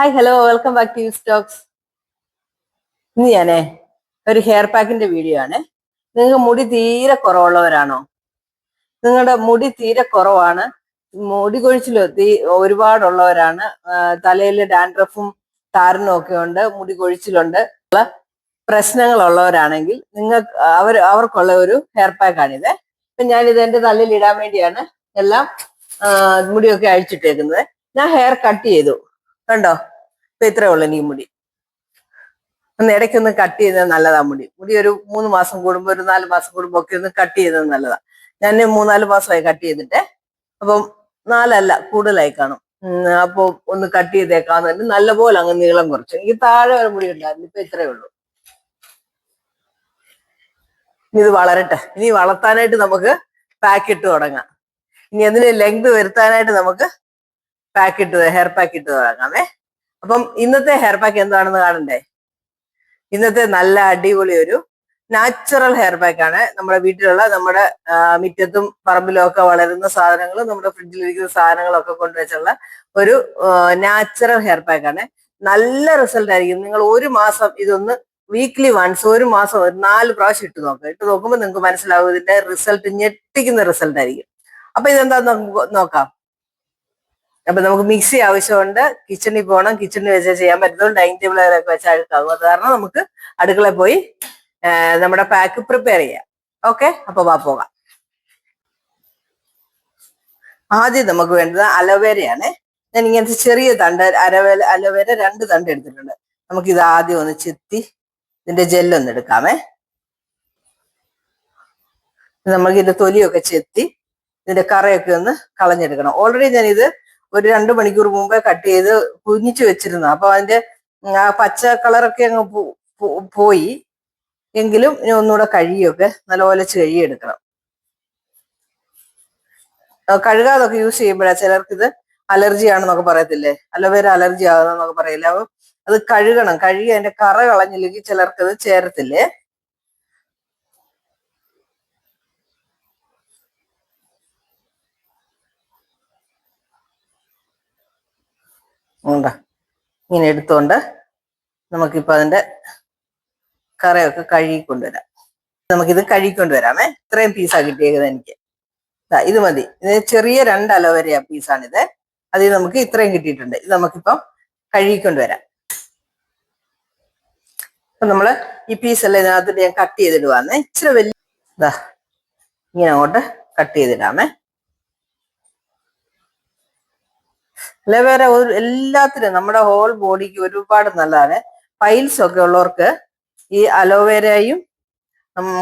Hi hello welcome back to stocks ഇന്ന് ഞാനേ ഒരു ഹെയർ പാക്കിന്റെ വീഡിയോ ആണ്. നിങ്ങൾക്ക് മുടി തീരെ കുറവുള്ളവരാണോ? നിങ്ങളുടെ മുടി തീരെ കുറവാണ്. മുടി കൊഴിച്ചിൽ തീ ഒരുപാടുള്ളവരാണ്. തലയിൽ ഡാൻഡ്രഫും താരനും ഒക്കെ ഉണ്ട്. മുടി കൊഴിച്ചിലുണ്ട്. പ്രശ്നങ്ങളുള്ളവരാണെങ്കിൽ നിങ്ങൾക്ക് അവർ അവർക്കുള്ള ഒരു ഹെയർ പാക്കാണിത് ഇപ്പൊ ഞാനിത് എന്റെ തലയിൽ ഇടാൻ വേണ്ടിയാണ് എല്ലാം മുടിയൊക്കെ അഴിച്ചിട്ടേക്കുന്നത്. ഞാൻ ഹെയർ കട്ട് ചെയ്തു. കണ്ടോ? ഇപ്പൊ ഇത്രേ ഉള്ളു എനിക്ക് മുടി. ഒന്ന് ഇടയ്ക്കൊന്ന് കട്ട് ചെയ്തത് നല്ലതാ മുടി. മുടി ഒരു മൂന്ന് മാസം കൂടുമ്പോ ഒരു നാല് മാസം കൂടുമ്പോ ഒക്കെ ഒന്ന് കട്ട് ചെയ്തത് നല്ലതാ. ഞാൻ മൂന്നാൽ മാസമായി കട്ട് ചെയ്തിട്ട്. അപ്പം നാലല്ല കൂടുതലായി കാണും. അപ്പോൾ അപ്പൊ ഒന്ന് കട്ട് ചെയ്തേക്കാന്ന് പറഞ്ഞ് നല്ലപോലെ അങ്ങ് നീളം കുറച്ചു. എനിക്ക് താഴെ ഒരു മുടി ഉണ്ടായിരുന്നു ഇപ്പൊ ഇത്രേ ഉള്ളൂ. ഇനി ഇത് വളരട്ടെ. ഇനി വളർത്താനായിട്ട് നമുക്ക് പാക്ക് ഇട്ട് തുടങ്ങാം. ഇനി അതിന് ലെങ്ത് വരുത്താനായിട്ട് നമുക്ക് പാക്ക് ഇട്ട് ഹെയർ പാക്ക് ഇട്ട് തുടങ്ങാമേ അപ്പം ഇന്നത്തെ ഹെയർ പാക്ക് എന്താണെന്ന് കാണണ്ടേ? ഇന്നത്തെ നല്ല അടിപൊളി ഒരു നാച്ചുറൽ ഹെയർ പാക്ക് ആണ്. നമ്മുടെ വീട്ടിലുള്ള നമ്മുടെ മിറ്റത്തും പറമ്പിലും ഒക്കെ വളരുന്ന സാധനങ്ങൾ നമ്മുടെ ഫ്രിഡ്ജിലിരിക്കുന്ന സാധനങ്ങളൊക്കെ കൊണ്ടുവച്ചുള്ള ഒരു നാച്ചുറൽ ഹെയർ പാക്ക് ആണ്. നല്ല റിസൾട്ട് ആയിരിക്കും. നിങ്ങൾ ഒരു മാസം ഇതൊന്ന് വീക്ക്ലി വൺസ് ഒരു മാസം ഒരു നാല് പ്രാവശ്യം ഇട്ട് നോക്കുക ഇട്ട് നോക്കുമ്പോൾ നിങ്ങൾക്ക് മനസ്സിലാവും ഇതിന്റെ റിസൾട്ട് ഞെട്ടിക്കുന്ന റിസൾട്ട് ആയിരിക്കും. അപ്പൊ ഇതെന്താ നോക്കാം. അപ്പൊ നമുക്ക് മിക്സി ആവശ്യമുണ്ട്. കിച്ചണിൽ പോകണം. കിച്ചണിൽ വെച്ചാൽ ചെയ്യാൻ പറ്റുന്നത് ഡൈനിങ് ടേബിളിലൊക്കെ വെച്ചാൽ അഴുക്കാകും അത് കാരണം നമുക്ക് അടുക്കള പോയി നമ്മുടെ പാക്ക് പ്രിപ്പയർ ചെയ്യാം. ഓക്കെ അപ്പൊ വാ പോകാം. ആദ്യം നമുക്ക് വേണ്ടത് അലോവേരയാണ്. ഞാൻ ഇങ്ങനത്തെ ചെറിയ തണ്ട് അരവേല അലോവേര രണ്ട് തണ്ട് എടുത്തിട്ടുണ്ട്. നമുക്ക് ഇത് ആദ്യം ഒന്ന് ചെത്തി ഇതിന്റെ ജെല്ലൊന്ന് എടുക്കാമേ. നമുക്ക് ഇതിന്റെ തൊലിയൊക്കെ ചെത്തി ഇതിന്റെ കറയൊക്കെ ഒന്ന് കളഞ്ഞെടുക്കണം. ഓൾറെഡി ഞാൻ ഇത് ഒരു രണ്ട് മണിക്കൂർ മുമ്പേ കട്ട് ചെയ്ത് കുഞ്ഞിച്ച് വെച്ചിരുന്നു. അപ്പൊ അതിന്റെ ആ പച്ച കളറൊക്കെ അങ്ങ് പോയി. എങ്കിലും ഇനി ഒന്നുകൂടെ കഴുകിയൊക്കെ നല്ലപോലെ കഴുകിയെടുക്കണം കഴുകാതൊക്കെ യൂസ് ചെയ്യുമ്പോഴാ ചിലർക്ക് ഇത് അലർജി ആണെന്നൊക്കെ പറയത്തില്ലേ? അലോവേര അലർജി ആകുന്നൊക്കെ പറയില്ല? അപ്പൊ അത് കഴുകണം. കഴുകി അതിന്റെ കറ കളഞ്ഞില്ലെങ്കിൽ ചിലർക്ക് അത് ചേരത്തില്ലേ? ഉണ്ടാ. ഇങ്ങനെ എടുത്തോണ്ട് നമുക്കിപ്പോ അതിന്റെ കറയൊക്കെ കഴുകിക്കൊണ്ടുവരാം. നമുക്കിത് കഴുകിക്കൊണ്ടുവരാമേ. ഇത്രയും പീസാ കിട്ടിയേക്കുന്നത് എനിക്ക്. ഇത് മതി. ഇത് ചെറിയ രണ്ട് അലോവര പീസാണിത് അതിൽ നമുക്ക് ഇത്രയും കിട്ടിയിട്ടുണ്ട്. ഇത് നമുക്കിപ്പം കഴുകിക്കൊണ്ടുവരാം. അപ്പൊ നമ്മൾ ഈ പീസെല്ലാം ഇതിനകത്തോട്ട് ഞാൻ കട്ട് ചെയ്തിടുവാന്നേ ഇച്ചിരി വലിയ ഇതാ ഇങ്ങനെ അങ്ങോട്ട് കട്ട് ചെയ്തിടാമേ. അലോവേര ഒരു എല്ലാത്തിനും നമ്മുടെ ഹോൾ ബോഡിക്ക് ഒരുപാട് നല്ലതാണ്. പൈൽസ് ഒക്കെ ഉള്ളവർക്ക് ഈ അലോവേരയും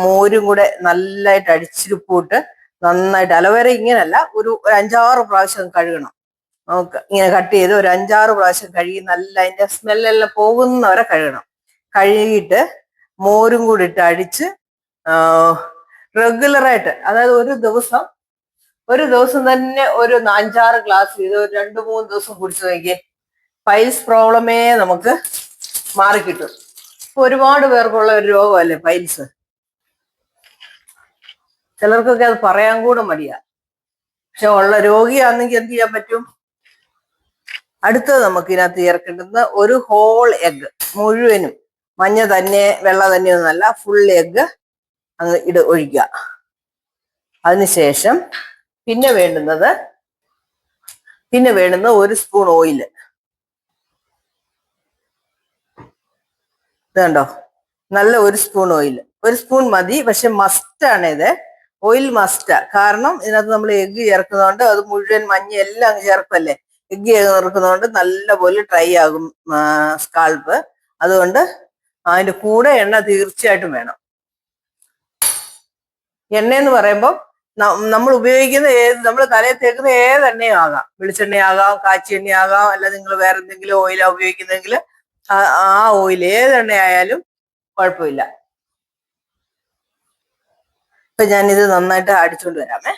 മോരും കൂടെ നല്ലതായിട്ട് അടിച്ചിരിപ്പൂട്ട് നന്നായിട്ട്. അലോവേര ഇങ്ങനല്ല ഒരു അഞ്ചാറ് പ്രാവശ്യം കഴുകണം. നമുക്ക് ഇങ്ങനെ കട്ട് ചെയ്ത് ഒരു അഞ്ചാറ് പ്രാവശ്യം കഴുകി നല്ല അതിന്റെ സ്മെല്ലെല്ലാം പോകുന്നവരെ കഴുകണം. കഴുകിയിട്ട് മോരും കൂടി ഇട്ട് അടിച്ച് റെഗുലറായിട്ട് അതായത് ഒരു ദിവസം ഒരു ദിവസം തന്നെ ഒരു അഞ്ചാറ് ഗ്ലാസ് ചെയ്ത് ഒരു രണ്ട് മൂന്ന് ദിവസം കുടിച്ചു നോക്കിയേ. പൈൽസ് പ്രോബ്ലമേ നമുക്ക് മാറിക്കിട്ടും ഇപ്പൊ ഒരുപാട് പേർക്കുള്ള ഒരു രോഗമല്ലേ പൈൽസ് ചിലർക്കൊക്കെ അത് പറയാൻ കൂടെ മടിയാ. പക്ഷെ ഉള്ള രോഗിയാണെങ്കിൽ എന്ത് ചെയ്യാൻ പറ്റും? അടുത്തത് നമുക്ക് ഇതിനകത്ത് ചേർക്കേണ്ടുന്ന ഒരു ഹോൾ എഗ് മുഴുവനും മഞ്ഞ തന്നെ വെള്ള തന്നെ ഒന്നല്ല ഫുൾ എഗ് അങ്ങ് ഇട് ഒഴിക്കുക. അതിനുശേഷം പിന്നെ വേണ്ടുന്നത് പിന്നെ വേണ്ടുന്നത് ഒരു സ്പൂൺ ഓയിൽ വേണ്ടോ നല്ല ഒരു സ്പൂൺ ഓയിൽ ഒരു സ്പൂൺ മതി പക്ഷെ മസ്റ്റ് ആണ് ഇത്. ഓയിൽ മസ്റ്റാ കാരണം ഇതിനകത്ത് നമ്മൾ എഗ്ഗ് ചേർക്കുന്നതുകൊണ്ട് അത് മുഴുവൻ മഞ്ഞ എല്ലാം ചേർക്കല്ലേ എഗ്ഗ് ചേർക്കുന്നതുകൊണ്ട് നല്ലപോലെ ഡ്രൈ ആകും സ്കാൾപ്പ് അതുകൊണ്ട് അതിന്റെ കൂടെ എണ്ണ തീർച്ചയായിട്ടും വേണം. എണ്ണ എന്ന് പറയുമ്പോൾ നമ്മൾ ഉപയോഗിക്കുന്ന ഏത് നമ്മൾ തലയിൽ തേക്കുന്ന ഏത് എണ്ണയും ആകാം വെളിച്ചെണ്ണയാകാം കാച്ചി എണ്ണയാകാം അല്ല നിങ്ങൾ വേറെ എന്തെങ്കിലും ഓയിലാണ് ഉപയോഗിക്കുന്നെങ്കിൽ ആ ഓയിൽ ഏത് എണ്ണയായാലും കുഴപ്പമില്ല. ഇപ്പൊ ഞാനിത് നന്നായിട്ട് അടിച്ചുകൊണ്ട് വരാമേ.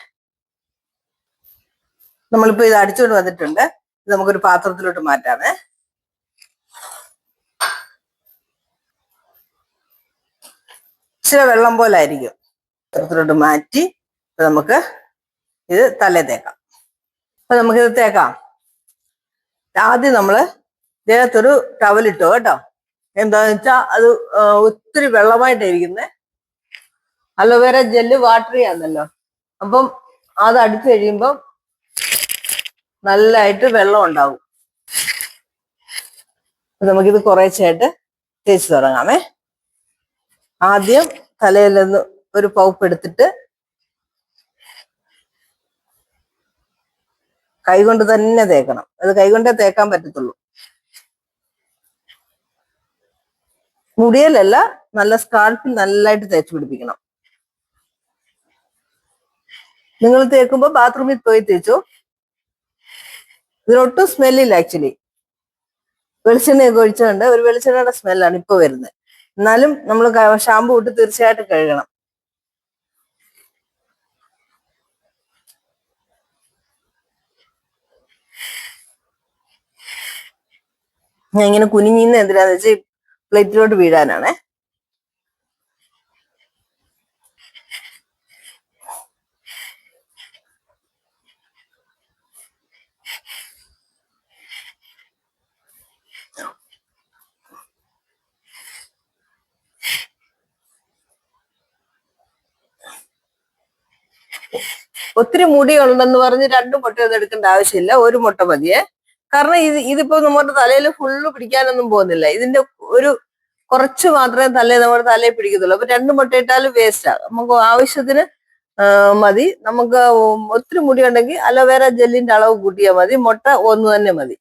നമ്മളിപ്പോ ഇത് അടിച്ചുകൊണ്ട് വന്നിട്ടുണ്ട്. ഇത് നമുക്കൊരു പാത്രത്തിലോട്ട് മാറ്റാമേ. ഇച്ചിരി വെള്ളം പോലെ ആയിരിക്കും. പാത്രത്തിലോട്ട് മാറ്റി ഇപ്പൊ നമുക്ക് ഇത് തലേ തേക്കാം. അപ്പൊ നമുക്കിത് തേക്കാം. ആദ്യം നമ്മൾ ദേഹത്തൊരു ടവൽ ടവലിട്ടോ കേട്ടോ. എന്താന്ന് വെച്ചാ അത് ഒത്തിരി വെള്ളമായിട്ടായിരിക്കുന്നത് അലോവേര ജെല്ല് വാട്ടറി ആണല്ലോ അപ്പം അത് അടിച്ചു കഴിയുമ്പം നല്ലതായിട്ട് വെള്ളം ഉണ്ടാവും. അപ്പൊ നമുക്കിത് കുറേശ്ശായിട്ട് തേച്ച് തുടങ്ങാമേ. ആദ്യം തലയിൽ നിന്ന് ഒരു പൗപ്പ് എടുത്തിട്ട് കൈകൊണ്ട് തന്നെ തേക്കണം. അത് കൈകൊണ്ടേ തേക്കാൻ പറ്റത്തുള്ളൂ. മുടിയലല്ല നല്ല സ്കാൾപ്പിൽ നല്ലതായിട്ട് തേച്ച് പിടിപ്പിക്കണം. നിങ്ങൾ തേക്കുമ്പോ ബാത്റൂമിൽ പോയി തേച്ചു? ഇതിനൊട്ടും സ്മെല്ലില്ല ആക്ച്വലി വെളിച്ചെണ്ണയൊക്കെ ഒഴിച്ചുകൊണ്ട് ഒരു വെളിച്ചെണ്ണയുടെ സ്മെല്ലാണ് ഇപ്പൊ വരുന്നത്. എന്നാലും നമ്മൾ ഷാമ്പു ഇട്ട് തീർച്ചയായിട്ടും കഴുകണം. ഞാൻ ഇങ്ങനെ കുനിഞ്ഞിന്ന് എന്തിനാന്ന് വെച്ചാൽ പ്ലേറ്റിലോട്ട് വീഴാനാണേ. ഒത്തിരി മുടി ഉണ്ടെന്ന് പറഞ്ഞ് രണ്ട് മുട്ടയൊന്നും എടുക്കേണ്ട ആവശ്യമില്ല. ഒരു മുട്ട മതിയേ. കാരണം ഇത് ഇതിപ്പോ നമ്മുടെ തലയിൽ ഫുള്ള് പിടിക്കാനൊന്നും പോകുന്നില്ല. ഇതിന്റെ ഒരു കുറച്ച് മാത്രമേ തലേ നമ്മുടെ തലയിൽ പിടിക്കത്തുള്ളൂ. അപ്പൊ രണ്ട് മുട്ടയിട്ടാലും വേസ്റ്റ് ആകും നമുക്ക് ആവശ്യത്തിന് മതി. നമുക്ക് ഒത്തിരി മുടി ഉണ്ടെങ്കിൽ അലോവേര ജെല്ലിന്റെ അളവ് കൂട്ടിയാൽ മതി. മുട്ട ഒന്ന് തന്നെ മതി.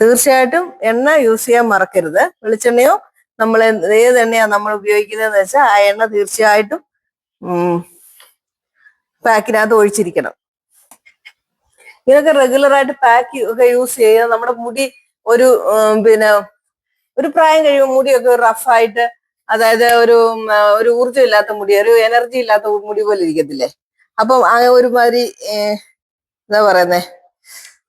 തീർച്ചയായിട്ടും എണ്ണ യൂസ് ചെയ്യാൻ മറക്കരുത്. വെളിച്ചെണ്ണയോ നമ്മൾ ഏത് എണ്ണയാ നമ്മൾ ഉപയോഗിക്കുന്നതെന്ന് വെച്ചാൽ ആ എണ്ണ തീർച്ചയായിട്ടും പാക്കിനകത്ത് ഒഴിച്ചിരിക്കണം. ഇതൊക്കെ റെഗുലർ ആയിട്ട് പാക്ക് ഒക്കെ യൂസ് ചെയ്യുക നമ്മുടെ മുടി ഒരു പിന്നെ ഒരു പ്രായം കഴിയുമ്പോൾ മുടിയൊക്കെ റഫായിട്ട് അതായത് ഒരു ഒരു ഊർജം ഇല്ലാത്ത മുടി ഒരു എനർജി ഇല്ലാത്ത മുടി പോലെ ഇരിക്കത്തില്ലേ? അപ്പം ആ ഒരുമാതിരി എന്താ പറയുന്നേ?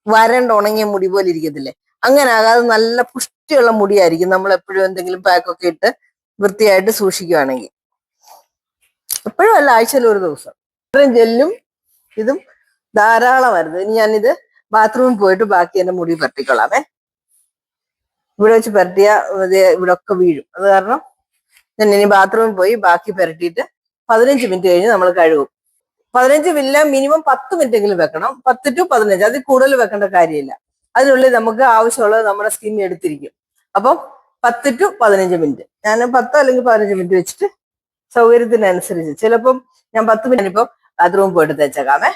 വരണ്ട് ഉണങ്ങിയ മുടി പോലെ ഇരിക്കത്തില്ലേ? അങ്ങനെ ആകാതെ നല്ല പുഷ്ടിയുള്ള മുടിയായിരിക്കും നമ്മൾ എപ്പോഴും എന്തെങ്കിലും പാക്കൊക്കെ ഇട്ട് വൃത്തിയായിട്ട് സൂക്ഷിക്കുകയാണെങ്കിൽ എപ്പോഴും അല്ല ആഴ്ചയിൽ ഒരു ദിവസം. ഇത്രയും ജെല്ലും ഇതും ധാരാളമായിരുന്നു ഇനി ഞാനിത് ബാത്റൂമിൽ പോയിട്ട് ബാക്കി എന്റെ മുടി പരട്ടിക്കൊള്ളാമേ ഇവിടെ വെച്ച് പരട്ടിയ ഇവിടെ ഒക്കെ വീഴും. അത് കാരണം ഞാൻ ഇനി ബാത്റൂമിൽ പോയി ബാക്കി പരട്ടിയിട്ട് പതിനഞ്ച് മിനിറ്റ് കഴിഞ്ഞ് നമ്മൾ കഴുകും. പതിനഞ്ച് മില്ല മിനിമം പത്ത് മിനിറ്റ് എങ്കിലും വെക്കണം. പത്ത് ടു പതിനഞ്ച്. അതിൽ കൂടുതൽ വെക്കേണ്ട കാര്യമില്ല. അതിനുള്ളിൽ നമുക്ക് ആവശ്യമുള്ളത് നമ്മുടെ സ്കിൻ എടുത്തിരിക്കും. അപ്പം പത്ത് ടു പതിനഞ്ച് മിനിറ്റ് ഞാൻ പത്തോ അല്ലെങ്കിൽ പതിനഞ്ച് മിനിറ്റ് വെച്ചിട്ട് സൗകര്യത്തിനനുസരിച്ച്. ചിലപ്പം ഞാൻ പത്ത് മിനിറ്റ് ഇപ്പം ബാത്റൂമിൽ പോയിട്ട് തേച്ചേക്കാമേ.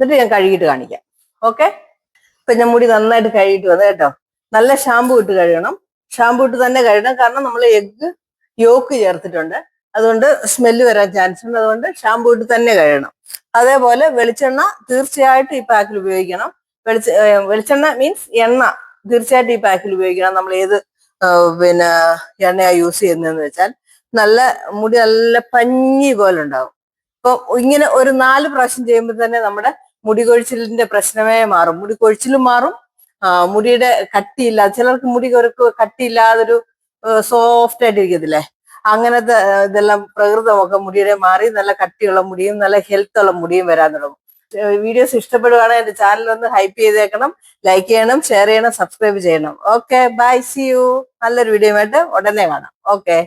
എന്നിട്ട് ഞാൻ കഴുകിയിട്ട് കാണിക്കാം. ഓക്കെ ഇപ്പൊ ഞാൻ മുടി നന്നായിട്ട് കഴുകിയിട്ട് വന്നു കേട്ടോ. നല്ല ഷാമ്പു ഇട്ട് കഴുകണം. ഷാമ്പു ഇട്ട് തന്നെ കഴുകണം. കാരണം നമ്മൾ എഗ്ഗ് യോക്ക് ചേർത്തിട്ടുണ്ട്. അതുകൊണ്ട് സ്മെല്ല് വരാൻ ചാൻസ് ഉണ്ട്. അതുകൊണ്ട് ഷാമ്പു ഇട്ട് തന്നെ കഴുകണം. അതേപോലെ വെളിച്ചെണ്ണ തീർച്ചയായിട്ടും ഈ പാക്കിൽ ഉപയോഗിക്കണം. വെളിച്ച വെളിച്ചെണ്ണ മീൻസ് എണ്ണ തീർച്ചയായിട്ടും ഈ പാക്കിൽ ഉപയോഗിക്കണം. നമ്മൾ ഏത് പിന്നെ എണ്ണയാണ് യൂസ് ചെയ്യുന്നതെന്ന് വെച്ചാൽ നല്ല മുടി നല്ല പഞ്ഞി പോലെ ഉണ്ടാവും. ഇപ്പൊ ഇങ്ങനെ ഒരു നാല് പ്രാവശ്യം ചെയ്യുമ്പോൾ തന്നെ നമ്മുടെ മുടി കൊഴിച്ചിലിന്റെ പ്രശ്നമേ മാറും. മുടി കൊഴിച്ചിലും മാറും മുടിയുടെ കട്ടിയില്ല ചിലർക്ക് മുടി ഒരു കട്ടിയില്ലാതൊരു സോഫ്റ്റ് ആയിട്ട് ഇരിക്കത്തില്ലേ അങ്ങനത്തെ ഇതെല്ലാം പ്രകൃതമൊക്കെ മുടിയുടെ മാറി നല്ല കട്ടിയുള്ള മുടിയും നല്ല ഹെൽത്ത് ഉള്ള മുടിയും വരാൻ തുടങ്ങും. വീഡിയോസ് ഇഷ്ടപ്പെടുകയാണെങ്കിൽ എന്റെ ചാനൽ ഒന്ന് ഹൈപ്പ് ചെയ്തേക്കണം. ലൈക്ക് ചെയ്യണം ഷെയർ ചെയ്യണം സബ്സ്ക്രൈബ് ചെയ്യണം. Okay bye see you. നല്ലൊരു വീഡിയോ ആയിട്ട് ഉടനെ കാണാം. ഓക്കെ.